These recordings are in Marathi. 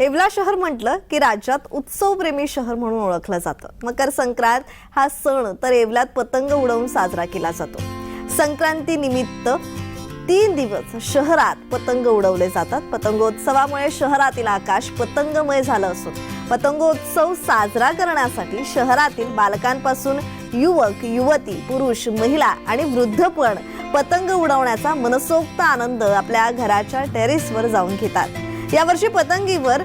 येवला शहर म्हटलं की राज्यात उत्सवप्रेमी शहर म्हणून ओळखलं जातं. मकर संक्रांत हा सण तर येवल्यात पतंग उडवून साजरा केला जातो. संक्रांती निमित्त तीन दिवस शहरात पतंग उडवले जातात. पतंगोत्सवामुळे शहरातील आकाश पतंगमय झालं असून पतंगोत्सव साजरा करण्यासाठी शहरातील बालकांपासून युवक युवती पुरुष महिला आणि वृद्ध पण पतंग उडवण्याचा मनसोक्त आनंद आपल्या घराच्या टेरेसवर जाऊन घेतात. यावर्षी पतंगीवर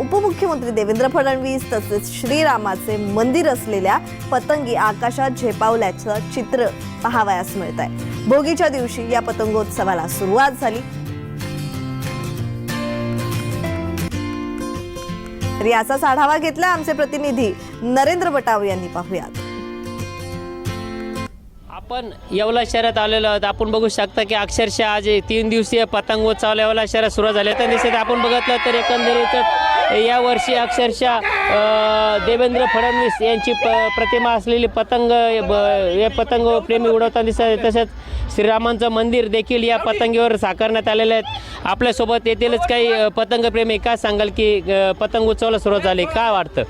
उपमुख्यमंत्री देवेंद्र फडणवीस तसेच श्रीरामाचे मंदिर असलेल्या पतंगी आकाशात झेपावल्याचं चित्र पाहावयास मिळत आहे भोगीच्या दिवशी या पतंगोत्सवाला सुरुवात झाली. याचाच आढावा घेतला आमचे प्रतिनिधी नरेंद्र बटाव यांनी. पाहुयात. आपण येवला शहरात आलेलो आहोत. आपण बघू शकता की अक्षरशः आज तीन दिवसीय पतंगोत्सव येवला शहरात सुरू झाले. तर दिसत आपण बघितलं तर एकंदरीत या वर्षी अक्षरशः देवेंद्र फडणवीस यांची प प्रतिमा असलेली पतंग ब- हे पतंग प्रेमी उडवताना दिसत आहे. तसेच श्रीरामांचं मंदिर देखील या पतंगीवर साकारण्यात आलेलं आहेत. आपल्यासोबत येथीलच काही पतंगप्रेमी का सांगाल की पतंग उत्सवाला सुरुवात झाली? का वाटतं?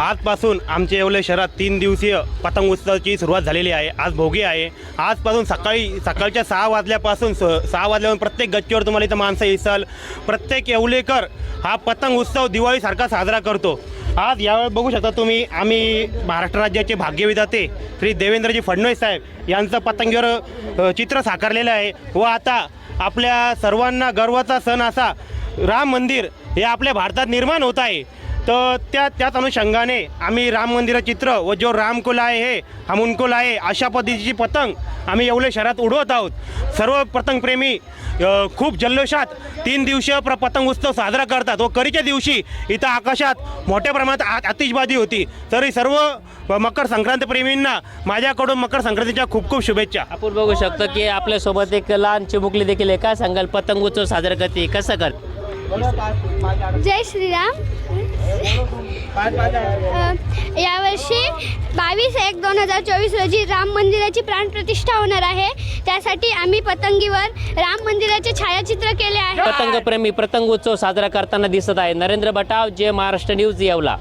आजपासून आमच्या येवले शहरात तीन दिवसीय पतंग उत्सवाची सुरुवात झालेली आहे. आज भोगी आहे. आजपासून सकाळी सकाळच्या सहा वाजल्यापासून स सहा वाजल्यापासून प्रत्येक गच्चीवर तुम्हाला इथं माणसं येसाल. प्रत्येक येवलेकर हा पतंग उत्सव दिवाळीसारखा साजरा करतो. आज यावेळी बघू शकता तुम्ही आम्ही महाराष्ट्र राज्याचे भाग्यविधाते श्री देवेंद्रजी फडणवीस साहेब यांचं पतंगीवर चित्र साकारलेलं आहे. व आता आपल्या सर्वांना गर्वाचा सण असा राम मंदिर हे आपल्या भारतात निर्माण होत आहे. तर त्या त्याच अनुषंगाने आम्ही राम मंदिर चित्र व जो राम को लाए है हम उनको लाए अशा पद्धतीची पतंग आम्ही येवले शहरात उडवत आहोत. सर्व पतंगप्रेमी खूप जल्लोषात तीन दिवसीय प्र पतंग उत्सव साजरा करतात व करीच्या दिवशी इथं आकाशात मोठ्या प्रमाणात आ- आतिषबाजी होती. तरी सर्व मकर संक्रांत प्रेमींना माझ्याकडून मकर संक्रांतीच्या खूप खूप शुभेच्छा. आपण बघू शकतो की आपल्यासोबत एक लहान चिमुकली देखील आहे. काय सांगाल? पतंग उत्सव साजरा करते कसं करते? जय श्रीराम. यावर्षी बावीस एक दोन हजार चोवीस रोजी राम मंदिराची प्राणप्रतिष्ठा होणार आहे. त्यासाठी आम्ही पतंगीवर राम मंदिराचे छायाचित्र केले आहे. पतंगप्रेमी पतंग उत्सव साजरा करताना दिसत आहे. नरेंद्र बटाव जे महाराष्ट्र न्यूज येवला.